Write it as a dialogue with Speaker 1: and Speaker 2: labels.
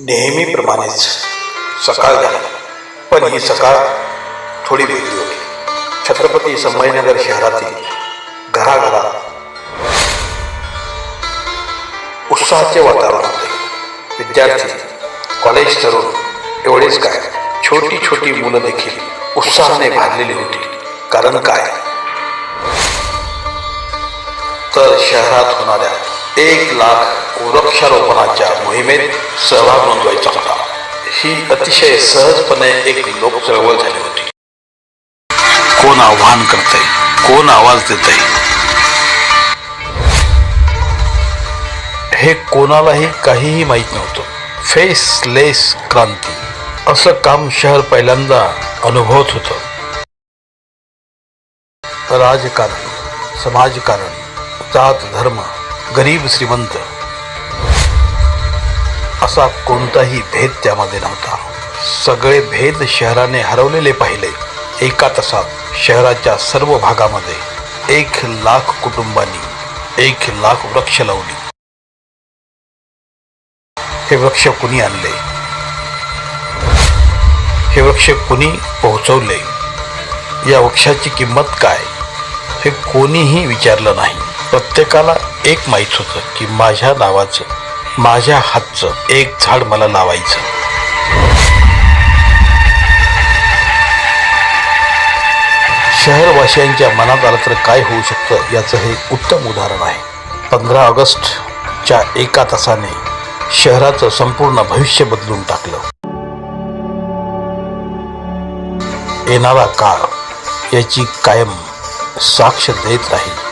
Speaker 1: नेहमीप्रमाणेच सकाळ झाली. पण ही सकाळ थोडी वेगळी होती. छत्रपती संभाजीनगर शहरातील घराघरात उत्साहाचे वातावरण होते. विद्यार्थी कॉलेज तरुण एवढेच काय. छोटी छोटी मुलं देखील उत्साहाने भाजलेली होती. कारण काय? तर शहरात होणाऱ्या एक लाख वृक्षारोपणाच्या मोहिमेत सहभाग नोंदवायचा होता. ही अतिशय सहजपणे एक लोक चळवळ झाली होती. कोण आव्हान करतय? कोण आवाज देतय? हे कोणालाही काहीही माहीत नव्हतं. फेसलेस क्रांती. असं काम शहर पहिल्यांदा अनुभवत होतं. राजकारण समाजकारण जात धर्म गरीब श्रीमंत. असा कोणताही भेद त्यामध्ये नव्हता. सगळे भेद शहराने हरवलेले पाहिले. एका तासात शहराच्या सर्व भागामध्ये एक लाख कुटुंबांनी एक लाख वृक्ष लावली. हे वृक्ष कुणी आणले? हे वृक्ष कुणी पोहोचवले? या वृक्षाची किंमत काय? हे कोणीही विचारलं नाही. प्रत्येकाला एक माहीत होतं की माझ्या नावाचं माझ्या हातचं एक झाड मला लावायचं. शहरवासियांच्या मनात आलं तर काय होऊ शकतं याचं हे उत्तम उदाहरण आहे. पंधरा ऑगस्टच्या एका तासाने शहराचं संपूर्ण भविष्य बदलून टाकलं. येणारा काळ याची कायम साक्ष देत राहील.